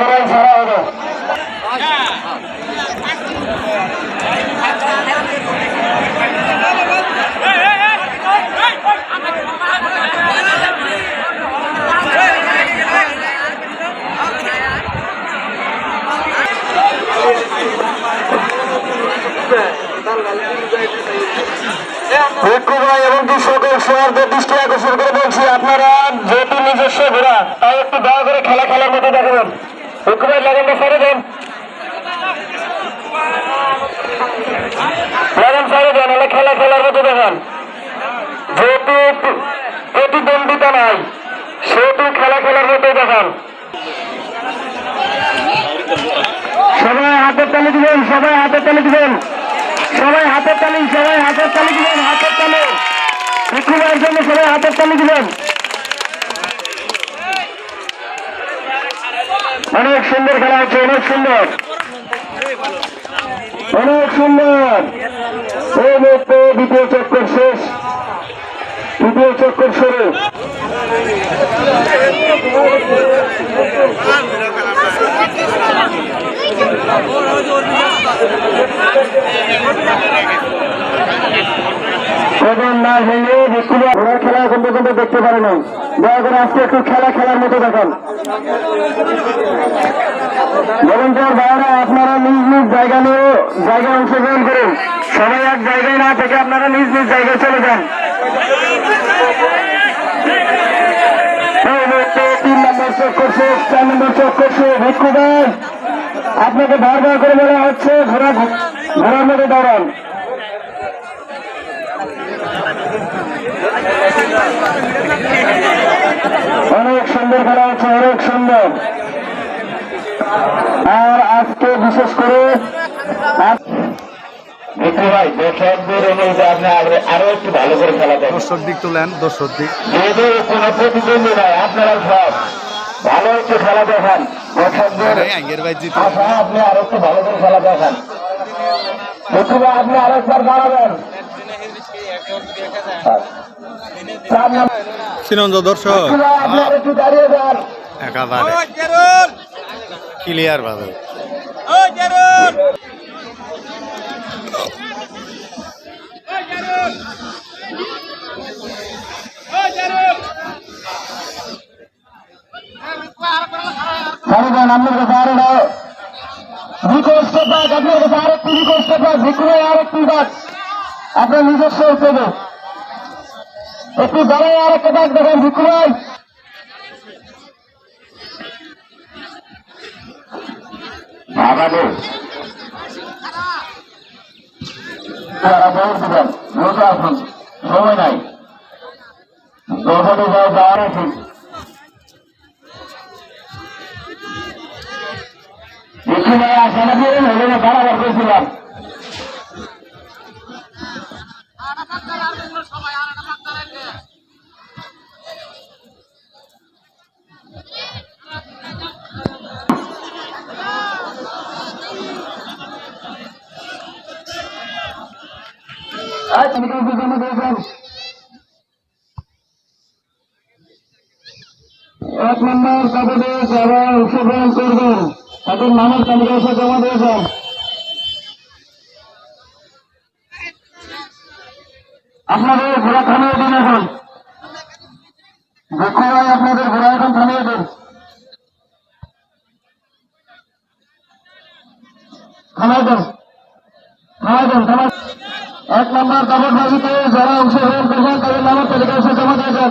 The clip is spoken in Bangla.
ঘোড়ায় ছাড়া হবে। ভিক্ষু সকল দৃষ্টি আকর্ষণ করে বলছি, আপনারা যেহেতু নিজস্ব ঘোড়া, তাই একটু দয়া করে খেলা খেলার মতো দেখাবেন সারে দেন সারে দেন খেলা খেলার মতো দেখান। যেহেতু প্রতিদ্বন্দ্বিতা নাই, সেহেতু খেলা খেলার মতো দেখান। সবাই হাতের তালি দিবেন, সবাই হাতের তালি দিবেন। সবাই হাতের তালি, সবাই হাতের তালি দিবেন। বিক্ষুভের জন্য সবাই হাতের তালি দিবেন অনেক সুন্দর খেলা হচ্ছে, অনেক সুন্দর। অনেক সুন্দর। এই মুহূর্তে দ্বিতীয় চক্কর শেষ। তৃতীয় চক্কর শুরু। এখন না ভেঙে বিক্ষুভ ঘোড়ার খেলা এখন পর্যন্ত দেখতে পারে নাই দয়া করে আজকে একটু খেলা খেলার মতো দেখান ভলেন্টিয়ার ভাইরা আপনারা নিজ নিজ জায়গা নিয়ে জায়গায় অংশগ্রহণ করুন সবাই এক জায়গায় না থেকে আপনারা নিজ নিজ জায়গায় চলে যান তিন নম্বর চক্কর শেষ চার নম্বর চক্কর শেষ ভিক্ষু আপনাকে বারবার করে বলা হচ্ছে, ঘোড়া ঘোড়ার মধ্যে দাঁড়ান। অনেক খেলা হচ্ছে অনেক সুন্দর। আর আজকে বিশেষ করে ভাই দর্শকদের অনুরোধে আপনি আরো- একটু ভালো করে খেলা দেখেন। দর্শক দিক তুলেন দর্শক দিক যেহেতু কোনো প্রতিদ্বন্দ্বী নাই আপনারা সব ভালো একটু খেলা দেখান। দর্শকদের আঙ্গের ভাই জিত। আশা আপনি আরও একটু ভালো করে খেলা দেখান। আপনি আরও একবার দাঁড়াবেন। সিনন্দ দর্শক ক্লিয়ার ভাবে আপনার কাছে আরও রিকোয়েস্ট ব্যাগ আপনার কাছে আরও রিকোয়েস্ট ভিক্ষু ভাই আরও ব্যাগ আপনার নিজস্ব হিসেবে একটু দাঁড়ায় আর একটা ব্যাগ দেখেন ভিক্ষু ভাই। সময় নাই। যাওয়ার ভিক্ষু ভাই আসে না দিয়ে হলে না বাড়াবার করেছিলাম আচ্ছা, আমি তো দুজনে দেখলাম। এক নম্বর কাপড়ে যারা অংশগ্রহণ করবেন তাদের নামের তালিকা এসে জমা দিয়েছেন আপনাদের ঘোড়া থামিয়ে দিন এখন। দেখো ভাই আপনাদের ঘোড়া এখন থামিয়ে দিন। থামাই দেন। থামাই দেন থামাই এক নম্বর কাপড় বাজিতে যারা অংশগ্রহণ করবেন তাদের নামের তালিকা জমা দিয়েছেন